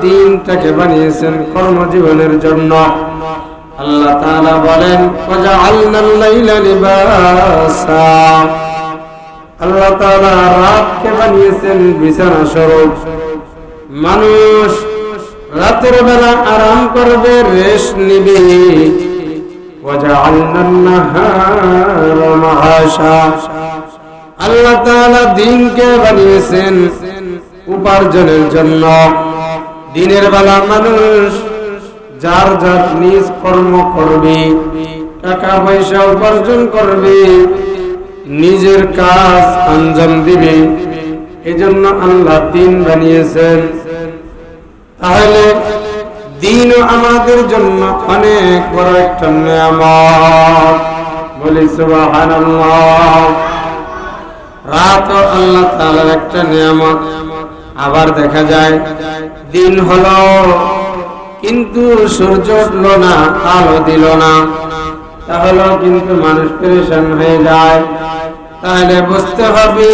দিনটাকে বানিয়েছেন কর্মজীবনের জন্য। আল্লাহ তাআলা বলেন আল্লাহ তাআলা রাতকে বানিয়েছেন বিছানা স্বরূপ। মানুষ রাতের বেলা আরাম করবে, রেশ নিবে। আল্লাহ তাআলা দিনকে বানিয়েছেন উপার্জনের জন্য। দিনের বেলা মানুষ যার যার নিজ কর্ম করবে, টাকা পয়সা উপার্জন করবে, নিজের কাজ আঞ্জাম দিবে। এজন্য আল্লাহ দিন বানিয়েছেন। তাহলে দিন আমাদের জন্য অনেক বড় একটা নিয়ামত। বলি সুবহানাল্লাহ। রাত আল্লাহ তাআলার একটা নিয়ামত। আবার দেখা যায় দিন হলো, কিন্তু সূর্য উঠল না আলো দিল না। তাহলে কিন্তু মানুষ পেরেশান হয়ে যায়। তাহলে বুঝতে হবে,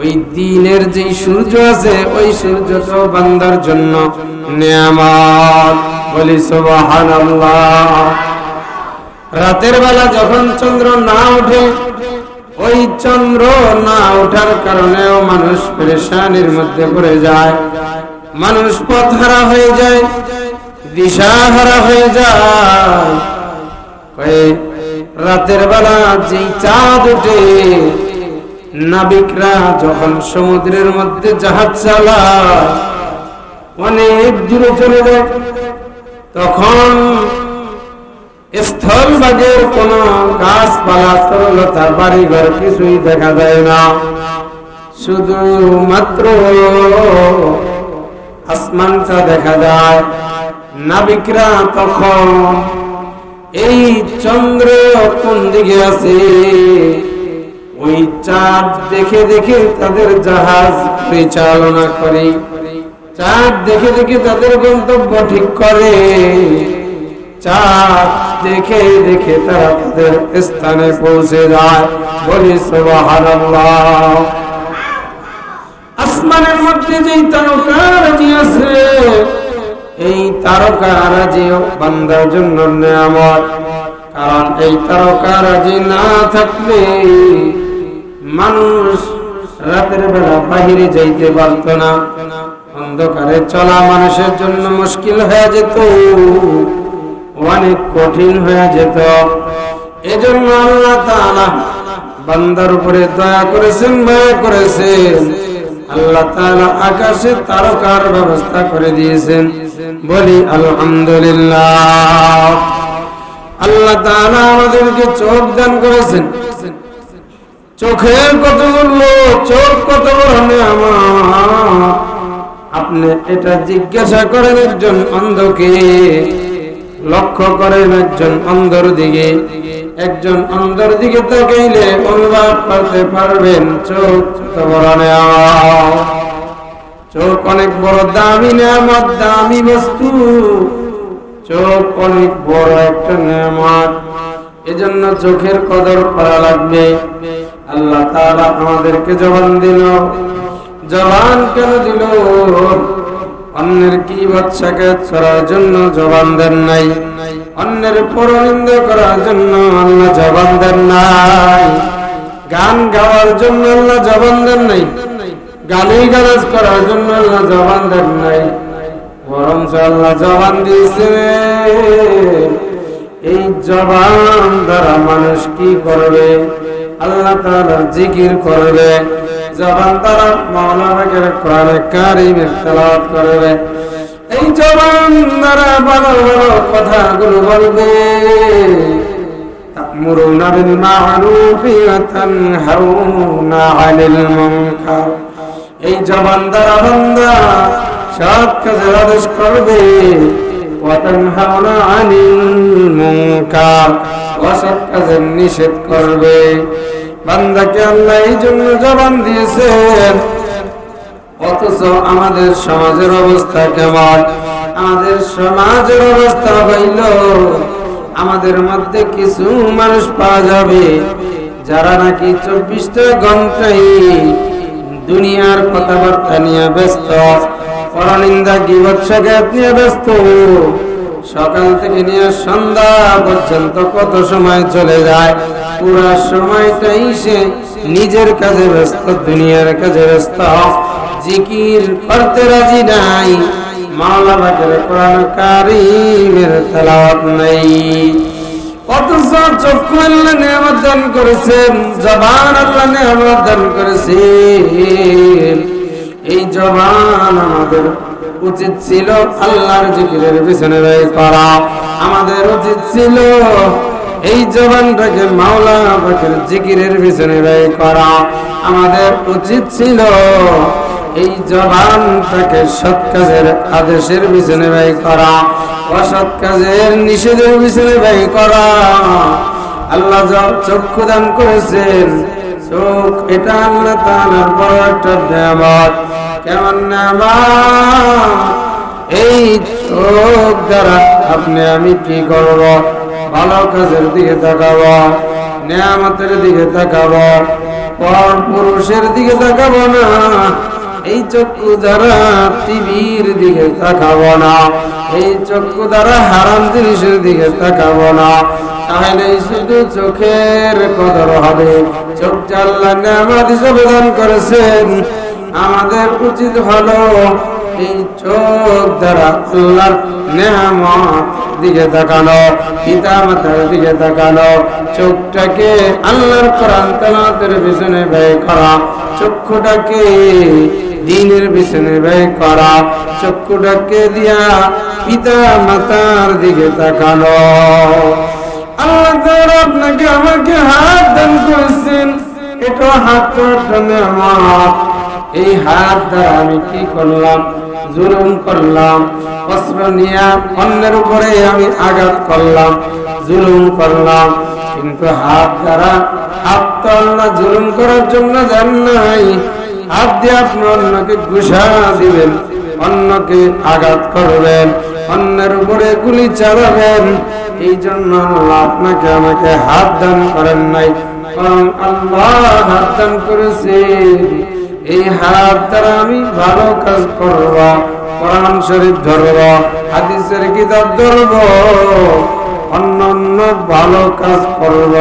ওই দিনের যে সূর্য আছে, ওই সূর্যটাও বান্দার জন্য নিয়ামত। বলি সুবহানাল্লাহ। রাতের বেলা যখন চন্দ্র না ওঠে, ওই চন্দ্র না ওঠার কারণেও মানুষ পেরেশানির মধ্যে পড়ে যায়। মানুষ পথ হারা হয়ে যায়, দিশাহারা হয়ে যায়। রাতের বেলা যেই চাঁদ ওঠে, নাবিকরা যখন সমুদ্রের মধ্যে জাহাজ চালায়, অনেক দূরে চলে যায়। তখন স্থল ভাগের কোন গাছপালা সরলতা বাড়ি ঘর কিছুই দেখা যায় না। শুধু মাত্র আসমানটা দেখা যায়। নাবিকরা তখন এই চন্দ্র কোন দিকে আছে? ওই চাঁদ দেখে দেখে তাদের জাহাজ পরিচালনা করে। চাঁদ দেখে দেখে তাদের গন্তব্য ঠিক করে। চাঁদ দেখে দেখে তারা তাদের স্থানে পৌঁছে যায়। বলি, সুবহানাল্লাহ। আসমানের মধ্যে যেই তারকারাজি আছে, এই তারকারাজিও বান্দার জন্য নিয়ামত। কারণ এই তারকারাজি না থাকলে মানুষ রাতের বেলা বাহিরে যাইতে পারত না। অন্ধকারে চলা মানুষের জন্য মুশকিল হয়ে যেত, অনেক কঠিন হয়ে যেত। এজন্য আল্লাহ তাআলা বান্দার উপরে দয়া করেছেন, মায়া করেছেন। আল্লাহ তাআলা আকাশে তারকার ব্যবস্থা করে দিয়েছেন। বলি, আলহামদুলিল্লাহ। আল্লাহ তাআলা আমাদেরকে চোখ দান করেছেন। চোখের কত মূল্য চোখ কত বড় আপনি এটা জিজ্ঞাসা করেন একজন অন্ধকে, লক্ষ্য করেন একজন অন্ধর দিকে। একজন অন্ধর দিকে তাকাইলে অনুবাদ করতে পারবেন চোখ বড় চোখ অনেক বড় দামি নেয়ামত, দামি বস্তু। চোখ অনেক বড় একটা নেয়ামত। এজন্য চোখের কদর করা লাগবে। আল্লাহ তাআলা আমাদেরকে জবান দিল। জবান কেন দিল? অন্যের কি বাচ্চাকে ছড়ার জন্য জবান দেন নাই নাই? অন্যের পরনিন্দ করার জন্য আল্লাহ জবান দেন নাই। গান গাওয়ার জন্য আল্লাহ জবান দেন নাই। গালি গালাজ করার জন্য আল্লাহ জবান দেন নাই। বরং আল্লাহ জবান দিয়েছে। এই জবান দ্বারা মানুষ কি করবে? আল্লাহ তাআলা জিকির করবে। জবান দ্বারা মাওলানা পাকের কোরআনে কারীমের করবে। এই জবান দ্বারা ভালো ভালো কথাগুলো বলবে تأمرون بالمعروف وتنهون عن المنكر এই জবান দ্বারা বান্দা সৎ কাজের আদেশ করবে ওয়াতানহাউনা আনিল মুনকার অসৎ কাজের নিষেধ করবে বান্দাকে আল্লাহ এই জন্য জবান দিয়েছেন অথচ আমাদের সমাজের অবস্থা কেমন? আমাদের সমাজের অবস্থা হইল, আমাদের মধ্যে কিছু মানুষ পাওয়া যাবে, যারা নাকি চব্বিশটা ঘন্টাই দুনিয়ার কথাবার্তা নিয়ে ব্যস্ত। পরনিন্দা গিবত শেখাত নিয়ে ব্যস্ত। সকাল থেকে নিয়ে সন্ধ্যা পর্যন্ত কত সময় চলে যায়? পুরা সময়টাই সে নিজের কাজে ব্যস্ত দুনিয়ার কাজে ব্যস্ত জিকির করতে রাজি নাই মাওলা বাকের কোরআন কারিমের তেলাওয়াত নাই। অথচ এই জবান আমাদের উচিত ছিল আল্লাহর জিকিরের পিছনে করা আমাদের উচিত ছিল এই জবানটাকে মাওলা পাকের জিকিরের পিছনে ব্যয় করা আমাদের উচিত ছিল। এই জবানটাকে সৎ কাজের আদেশের পিছনে ব্যয় করা, অসৎ কাজের নিষেধের পিছনে ব্যয় করা। আল্লাহ চক্ষু দান করেছেন, চোখ এটা আল্লাহ তাআলার বড় একটা নিয়ামত। কেমন এই চোখ দ্বারা আপনি আমি কি করব? ভালো কাজের দিকে তাকাবো, নিয়ামতের দিকে তাকাবো, পর পুরুষের দিকে তাকাবো না, এই চক্ষু দ্বারা টিভির দিকে তাকাবো না, এই চক্ষু দ্বারা হারাম জিনিসের দিকে তাকাবো না। তাহলে শুধু চোখের কদর হবে। চোখ চাল্লা নামাজ হিসাবে দান করেছেন। আমাদের উচিত হলো চোখটাকে আল্লাহর কোরআন পিছনে ব্যয় করা, চক্ষুটাকে দিনের পিছনে ব্যয় করা, চক্ষুটাকে দিয়া পিতা মাতার দিকে তাকানো। আপনাকে আমাকে হাত দান করেছেন। এটা হাত আমার এই হাত দ্বারা আমি কি করলাম? জুলুম করলাম, অস্ত্র নিয়ে অন্যের উপরে আমি আঘাত করলাম, জুলুম করলাম। কিন্তু হাত দ্বারা হাত তো আল্লাহ জুলুম করার জন্য জান নাই। হাত দিয়ে আপনি অন্যকে ঘুষা দিবেন, অন্যকে আঘাত করবেন, অন্যের উপরে গুলি চালাবেন। এই জন্য আল্লাহ আপনাকে আমাকে হাত দান করেন নাই আল্লাহ হাত দান করেছে আমি ভালো কাজ করব, কোরআন শরীফ ধরব, হাদিসের কিতাব ধরব, অন্য অন্য ভালো কাজ করব,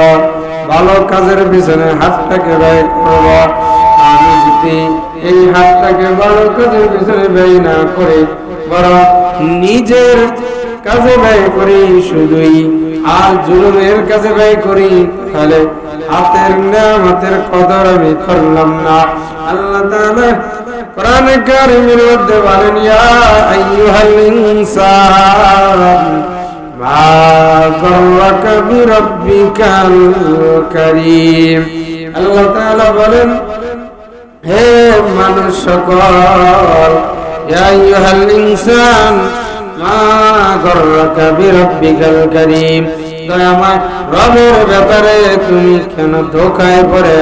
ভালো কাজের পিছনে হাতটাকে ব্যয় করব। আমি যদি এই হাতটাকে ভালো কাজের পিছনে ব্যয় না করে, বরং নিজের কাজে ব্যয় করি শুধুই, আর জুলুমের কাজে ব্যয় করি, তাহলে হাতের নামাতের কদর আমি করলাম না। আল্লাহ তাআলা কোরআন কারীমের মধ্যে বলেন, ইয়া আইয়ুহাল ইনসান, মা গররাকা আল্লাহ তাআলা বলেন, হে মানুষ সকল, ইয়া আইয়ুহাল ইনসান রবের ধোকায় পড়ে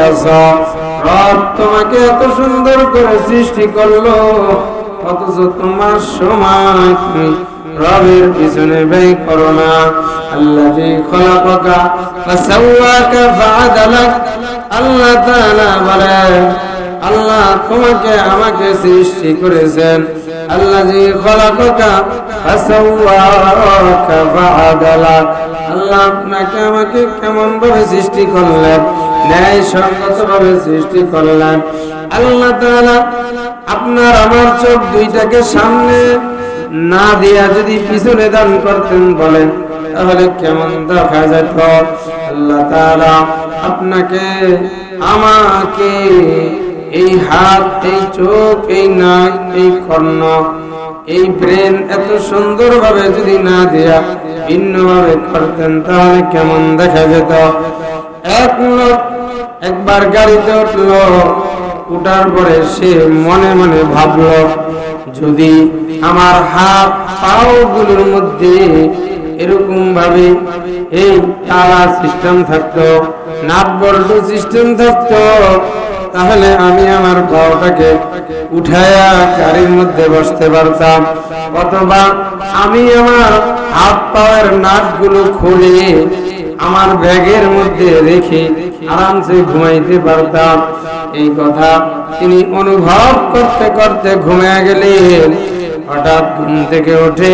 রব তোমাকে এত সুন্দর করে সৃষ্টি করল, অথচ তোমার সময় তুমি রবের পিছনে ব্যয় করো না। আল্লাহ খলাকাকা ফাসাওয়াকা ফাআদালাক। আল্লাহ তাআলা বলেন আল্লাহ তোমাকে আমাকে সৃষ্টি করেছেন। আল্লাহ আল্লাহ আপনাকে আমাকে কেমন ভাবে সৃষ্টি করলেন? ন্যায় সঙ্গত ভাবে সৃষ্টি করলেন। আল্লাহ তাআলা আপনার আমার চোখ দুইটাকে সামনে না দিয়া যদি পিছনে দান করতেন বলেন, তাহলে কেমন দেখা যেত? আল্লাহ আপনাকে আমাকে এই হাত, এই চোখ, এই নাক, এই কর্ণ, এই ব্রেন এত সুন্দর ভাবে যদি না দেয়া ভিন্ন ভাবে করতেন, তাহলে কেমন দেখা যেত? এক লোক একবার গাড়িতে উঠল, উঠার পরে সে মনে মনে ভাবলো, যদি আমার হাত পাও গুলোর মধ্যে এরকম ভাবে এই তালা সিস্টেম থাকতো নাট বল্ট সিস্টেম থাকতো তাহলে আমি আমার পাওটাকে উঠায়া গাড়ির মধ্যে বসতে পারতাম। অথবা আমি আমার হাত পাওয়ার নাটগুলো খুলে আমার ব্যাগের মধ্যে রেখে আরামসে ঘুমাইতে পারতাম। এই কথা তিনি অনুভব করতে করতে ঘুমিয়ে গেলেন। হঠাৎ ঘুম থেকে ওঠে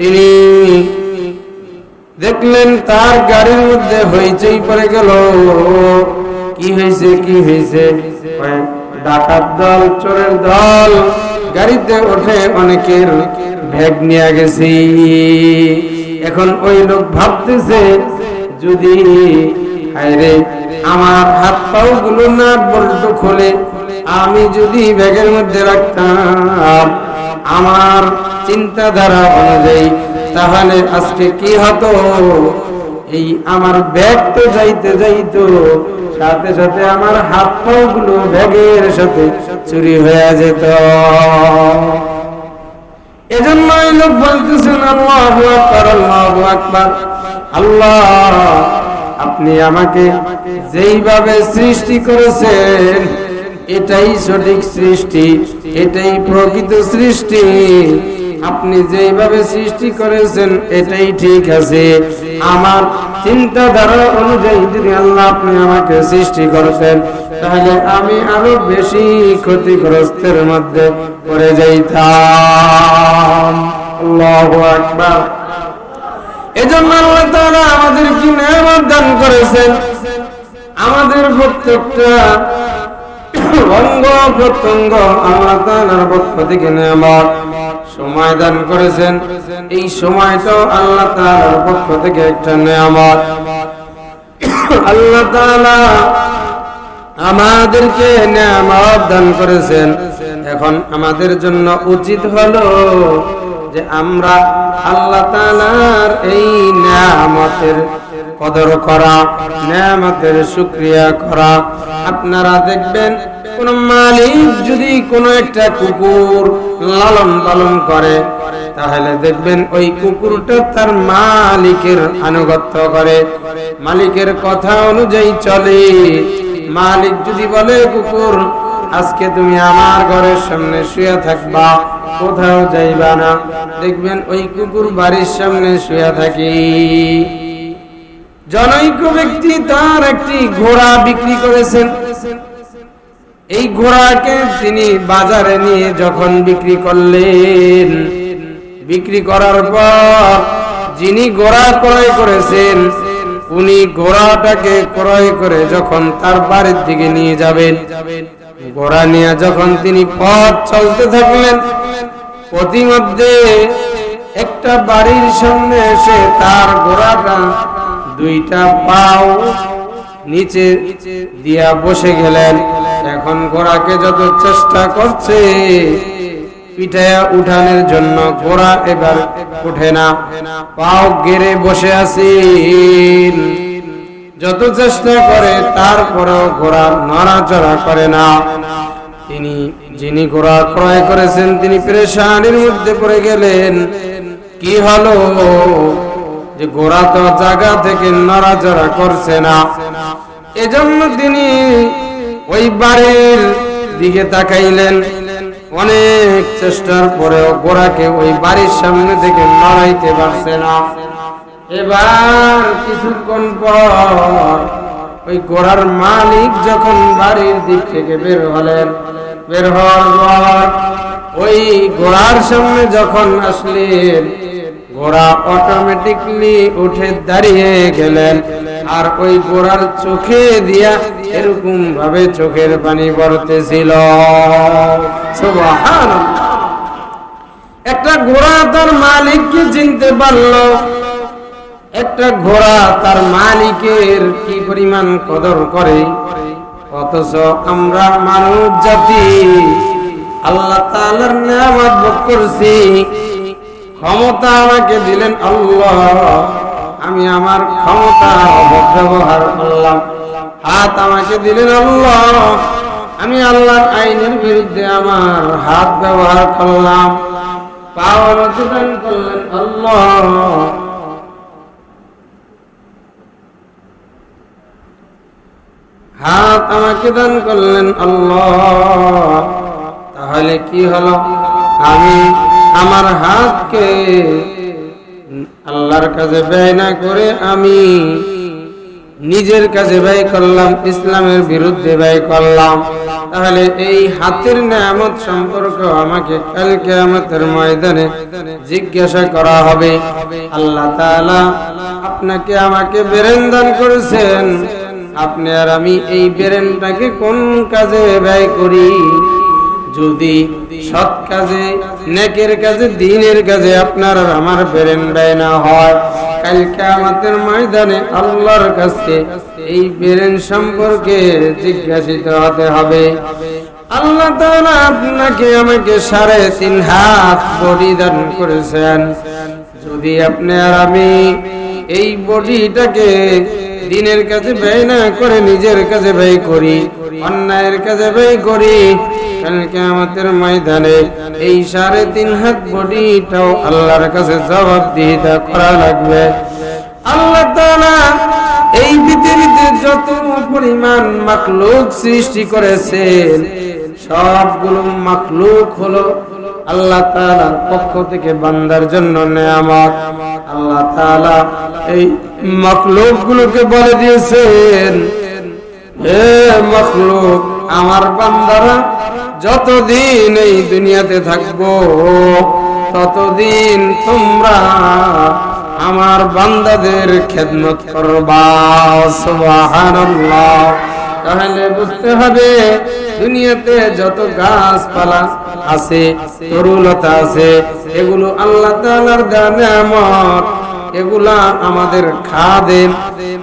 তিনি দেখলেন তার গাড়ির মধ্যে হইচই পড়ে গেল। কি হয়েছে কি হয়েছে? ডাকাত দল, চোরের দল, গাড়িতে ওঠে অনেকের ব্যাগ নিয়ে গেছি। এখন ওই লোক ভাবতেছে, যদি আমার হাত পাও গুলো না বল্ট খোলে, আমি যদি ব্যাগের মধ্যে রাখতাম আমার চিন্তাধারা অনুযায়ী, তাহলে আজকে কি হতো? এই আমার ব্যাগ তো যাইতে যাইতো, সাথে সাথে আমার হাত পাও ব্যাগের সাথে চুরি হয়ে যেত। এজন্য এই লোক বলতেছেন, আল্লাহ আকবার আল্লাহ আকবার। আল্লাহ, আপনি আমাকে যেইভাবে সৃষ্টি করেছেন, এটাই সঠিক সৃষ্টি, এটাই প্রকৃত সৃষ্টি। আপনি যেইভাবে সৃষ্টি করেছেন, এটাই ঠিক আছে। আমার চিন্তাধারা অনুযায়ী যদি আল্লাহ আপনি আমাকে সৃষ্টি করেছেন তাহলে আমি আরও বেশি ক্ষতিগ্রস্তের মধ্যে পড়ে যাইতাম। আল্লাহু আকবার। এজন্য আল্লাহ তাআলা আমাদের কি দান করেছেন। আমাদের প্রত্যেকটা অঙ্গ প্রত্যঙ্গ আল্লাহ তাআলার পক্ষ থেকে সময় দান করেছেন। এই সময়টাও আল্লাহ তাআলার পক্ষ থেকে একটা নেয়ামত। আল্লাহ তাআলা আমাদেরকে নেয়ামত দান করেছেন। এখন আমাদের জন্য উচিত হলো যে আমরা আল্লাহ তাআলার এই নেয়ামতের কদর করা, নেয়ামতের শুকরিয়া করা। আপনারা দেখবেন, কোন মালিক যদি কোনো একটা কুকুর লালন পালন করে, তাহলে দেখবেন ওই কুকুরটা তার মালিকের আনুগত্য করে। মালিকের কথা অনুযায়ী চলে। মালিক যদি বলে, কুকুর, আজকে তুমি আমার ঘরের সামনে শুয়ে থাকবা, কোথাও যাইবা না। দেখবেন ওই কুকুর বাড়ির সামনে শুয়ে থাকি। জনৈক ব্যক্তি তার একটি ঘোড়া বিক্রি করেছেন। এই ঘোড়াকে তিনি বাজারে নিয়ে যখন বিক্রি করলেন, বিক্রি করার পর যিনি ঘোড়া ক্রয় করেছেন, উনি ঘোড়াটাকে ক্রয় করে যখন তার বাড়ির দিকে নিয়ে যাবেন, ঘোড়া নিয়ে যখন তিনি পথ চলতে থাকলেন প্রতিমধ্যে একটা বাড়ির সামনে এসে তার ঘোড়াটা দুইটা পাও নিচে দিয়া বসে গেলেন। এখন ঘোড়াকে যত চেষ্টা করছে, পিঠায়া উঠানের জন্য ঘোড়া এবার উঠে না। পাও গেড়ে বসে আছেন। যত চেষ্টা করে, তারপরেও ঘোড়া নড়াচড়া করে না। তিনি, যিনি ঘোড়া ক্রয় করেছেন, তিনি পরেশানির মধ্যে পড়ে গেলেন। কি হলো? যে ঘোড়া তো জায়গা থেকে নড়াচড়া করছে না। এজন্য তিনি ওই বাড়ির দিকে তাকাইলেন। অনেক চেষ্টার পরেও ঘোড়াকে ওই বাড়ির সামনে থেকে নড়াইতে পারছে না। এবার কিছুক্ষণ পর ওই ঘোড়ার মালিক যখন বাড়ির দিক থেকে বের হলেন, বের হওয়ার পর ওই ঘোড়ার সামনে যখন আসলেন ঘোড়া অটোমেটিকলি উঠে দাঁড়িয়ে গেলেন। আর ওই ঘোড়ার চোখে দিয়া এরকম ভাবে চোখের পানি পড়তেছিল। একটা ঘোড়া তার মালিককে চিনতে পারল। একটা ঘোড়া তার মালিকের কি পরিমাণ কদর করে। অথচ আমরা মানুষ জাতি, আল্লাহ তাআলার নিয়ামত ভোগ করছি। ক্ষমতা আমাকে দিলেন আল্লাহ। আমি আমার ক্ষমতা ব্যবহার করলাম। হাত আমাকে দিলেন আল্লাহ। আমি আল্লাহর আইনের বিরুদ্ধে আমার হাত ব্যবহার করলাম। করলেন আল্লাহ। হাত আমাকে দান করলেন আল্লাহ। তাহলে কি হলো? আমি আমার হাতকে আল্লাহর কাছে ব্যয় না করে আমি নিজের কাছে ব্যয় করলাম, ইসলামের বিরুদ্ধে ব্যয় করলাম। তাহলে এই হাতের নামত সম্পর্ক আমাকে কালকে আমাদের ময়দানে জিজ্ঞাসা করা হবে। আল্লাহ আপনাকে আমাকে বেরেন দান করেছেন। আপনি আর আমি এই বেরেনটাকে কোন কাজে ব্যয় করি? যদি সৎ কাজে, নেকের কাজে, দিনের কাজে আপনার আর আমার বেরেন ব্যয় না হয়, কালকে আমাদের ময়দানে আল্লাহর কাছে এই বেরেন সম্পর্কে জিজ্ঞাসিত হতে হবে। আল্লাহ তাআলা আপনাকে আমাকে সাড়ে তিন হাত দান করেছেন। যদি আপনি আর আমি এই বডিটাকে দিনের কাছে ব্যয় না করে, নিজের কাছে ব্যয় করি, অন্যায়ের কাছে ব্যয় করি আমাদের ময়দানে এই সাড়ে তিন আল্লাহর কাছে করা লাগবে। এই পৃথিবীতে যত সৃষ্টি করেছেন, সবগুলো মাখলুক হলো আল্লাহ তাআলার পক্ষ থেকে বান্দার জন্য নেয়ামত। আল্লাহ তাআলা এই মাখলুক গুলোকে বলে দিয়েছেন আমার বান্দারা যতদিন এই দুনিয়াতে থাকব, ততদিন তোমরা আমার বান্দাদের খেদমত করবা। তাহলে বুঝতে হবে, দুনিয়াতে যত গাছপালা আছে তরুলতা আছে, এগুলো আল্লাহ তাআলার দেওয়া নেয়ামত এগুলা আমাদের খাদেম,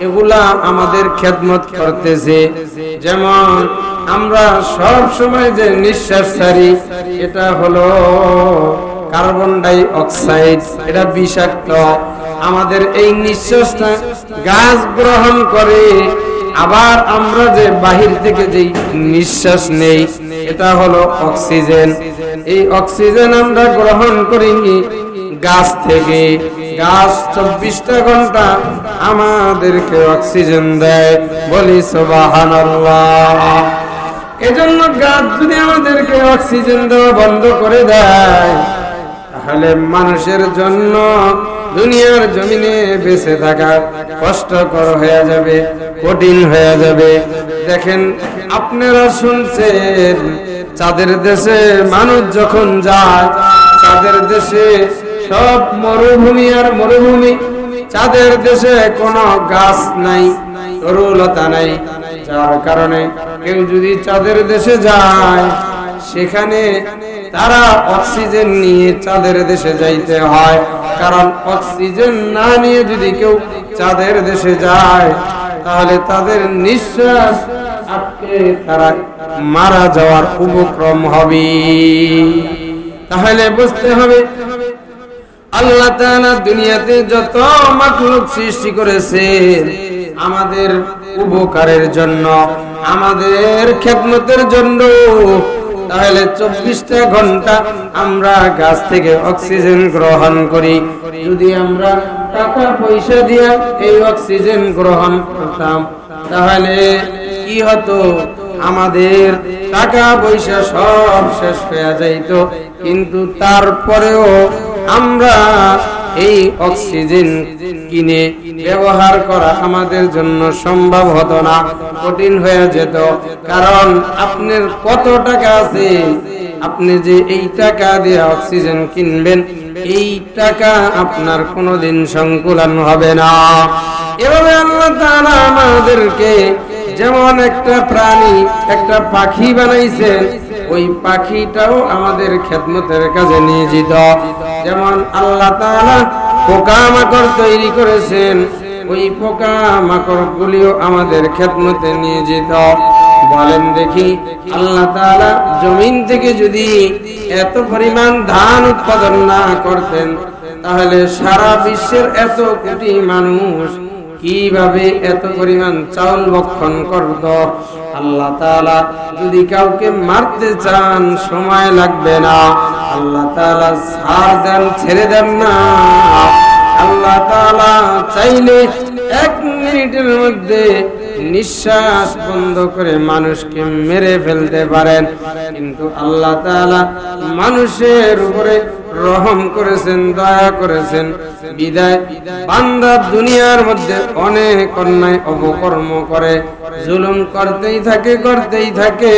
এগুলা আমাদের খেদমত করতেছে। যেমন আমরা সব সময় যে নিঃশ্বাস ছাড়ি, এটা হলো কার্বন ডাই অক্সাইড, এটা বিষাক্ত। আমাদের এই নিঃশ্বাসটা গাছ গ্রহণ করে, আবার আমরা যে বাহির থেকে যে নিঃশ্বাস নেই, এটা হলো অক্সিজেন। এই অক্সিজেন আমরা গ্রহণ করি গাছ থেকে গাছ চব্বিশটা ঘণ্টা আমাদেরকে অক্সিজেন দেয়। বলি সোবাহান এজন্য গাছ যদি আমাদেরকে অক্সিজেন দেওয়া বন্ধ করে দেয়, তাহলে মানুষের জন্য দুনিয়ার জমিনে বেঁচে থাকা কষ্টকর হয়ে যাবে, কঠিন হয়ে যাবে। দেখেন, আপনারা শুনছেন, চাঁদের দেশে মানুষ যখন যায়, চাঁদের দেশে সব মরুভূমি আর মরুভূমি। চাঁদের দেশে কোনো গাছ নাই, তরুলতা নাই। যার কারণে কেউ যদি চাঁদের দেশে যায়, সেখানে তারা অক্সিজেন নিয়ে চাঁদের দেশে যাইতে হয়। কারণ অক্সিজেন না নিয়ে যদি কেউ চাঁদের দেশে যায়, তাহলে তাদের নিঃশ্বাস আটকে তারা মারা যাওয়ার উপক্রম হবে। তাহলে বুঝতে হবে আল্লাহ তাআলা দুনিয়াতে যত মাখলুক সৃষ্টি করেছেন আমাদের উপকারের জন্য, আমাদের খেদমতের জন্য, তাহলে চব্বিশটা ঘণ্টা আমরা গাছ থেকে অক্সিজেন গ্রহণ করি। যদি আমরা টাকা পয়সা দিয়ে এই অক্সিজেন গ্রহণ করতাম, তাহলে কি হতো? আমাদের টাকা পয়সা সব শেষ হয়ে যাইত। কিন্তু তারপরেও আমরা এই অক্সিজেন কিনে ব্যবহার করা আমাদের জন্য সম্ভব হতো না, কঠিন হয়ে যেত। কারণ আপনার কত টাকা আছে? আপনি যে এই টাকা দিয়ে অক্সিজেন কিনবেন, এই টাকা আপনার কোনোদিন সংকুলন হবে না। এভাবে আল্লাহ তাআলা আমাদেরকে যেমন একটা প্রাণী, একটা পাখি বানাইছেন ওই পাখিটাও আমাদের খেদমতের কাজে নিয়োজিত। যেমন আল্লাহ পোকা মাকড় তৈরি করেছেন, ওই পোকা মাকড় গুলিও আমাদের খেদমতে নিয়োজিত। বলেন দেখি, আল্লাহ জমিন থেকে যদি এত পরিমাণ ধান উৎপাদন না করতেন, তাহলে সারা বিশ্বের এত কোটি মানুষ কীভাবে এত পরিমাণ চাউল ভক্ষণ করত? আল্লাহ তাআলা যদি কাউকে মারতে চান, সময় লাগবে না। আল্লাহ তাআলা ছাড় দেন, ছেড়ে দেন না। আল্লাহ তাআলা চাইলে এক মিনিটের মধ্যে নিঃশ্বাস বন্ধ করে মানুষকে মেরে ফেলতে পারেন। কিন্তু আল্লাহ তাআলা মানুষের উপরে রহম করেছেন, দয়া করেছেন। বিদায়। বান্দা দুনিয়ার মধ্যে অনেক অন্যায় অপকর্ম করে। জুলুম করতেই থাকে করতেই থাকে।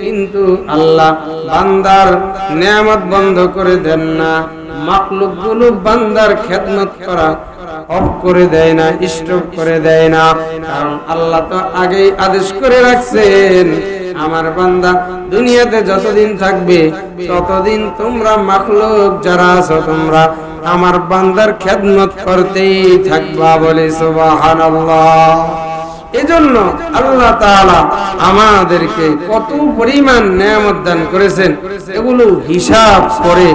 কিন্তু আল্লাহ বান্দার নিয়ামত বন্ধ করে দেন না। মাকলুকগুলো বান্দার খেদমত করা করে দেয় না স্টপ করে দেয় না। কারণ আল্লাহ তো আগেই আদেশ করে রাখছেন। আমার বান্দা দুনিয়াতে যতদিন থাকবে ততদিন তোমরা মাখলুক যারা আছো তোমরা আমার বান্দার খেদমত করতেই থাকবা বলে সুবহানাল্লাহ। এজন্য আল্লাহ তাআলা আমাদেরকে কত পরিমাণ নিয়ামত দান করেছেন এগুলো হিসাব করে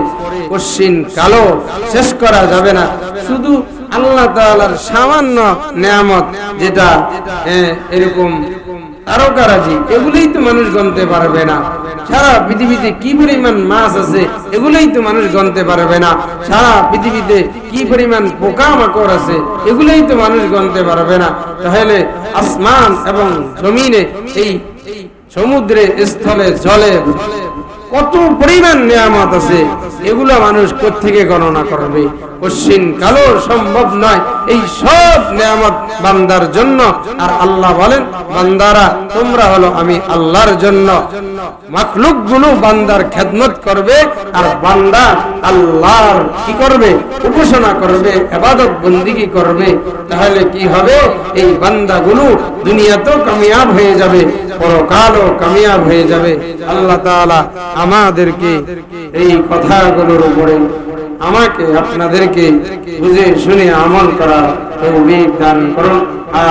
কশ্চিন কালো শেষ করা যাবে না। শুধু আল্লাহ তাআলার সামান্য নিয়ামত যেটা হ্যাঁ, এরকম কারাজি এগুলোই তো মানুষ গনতে পারবে না। সারা পৃথিবীতে কি পরিমাণ মাছ আছে, এগুলোই তো মানুষ গণতে পারবে না। সারা পৃথিবীতে কি পরিমাণ পোকা মাকড় আছে, এগুলোই তো মানুষ গনতে পারবে না। তাহলে আসমান এবং জমিনে এই সমুদ্রে স্থলে জলে কত পরিমাণ নিয়ামত আছে, এগুলো মানুষ থেকে গণনা করবে? কশ্চিন কালো সম্ভব নয় এই সব নিয়ামত বান্দার জন্য। আর আল্লাহ বলেন, বান্দারা, তোমরা হলো আমি আল্লাহর জন্য। মাকলুকগুলো বান্দার খেদমত করবে, আর বান্দা আল্লাহর কি করবে? উপাসনা করবে, এবাদত বন্দিগি করবে। তাহলে কি হবে? এই বান্দাগুলো দুনিয়াতেও কামিয়াব হয়ে যাবে। পরকালও কামিয়াব হয়ে যাবে। আল্লাহ তাআলা আমাদেরকে এই কথাগুলোর উপরে আমাকে আপনাদেরকে বুঝে শুনে আমল করার তৌফিক দান করুন।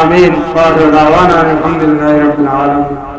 আমিন। ওয়া আলহামদুলিল্লাহি রাব্বিল আলামিন।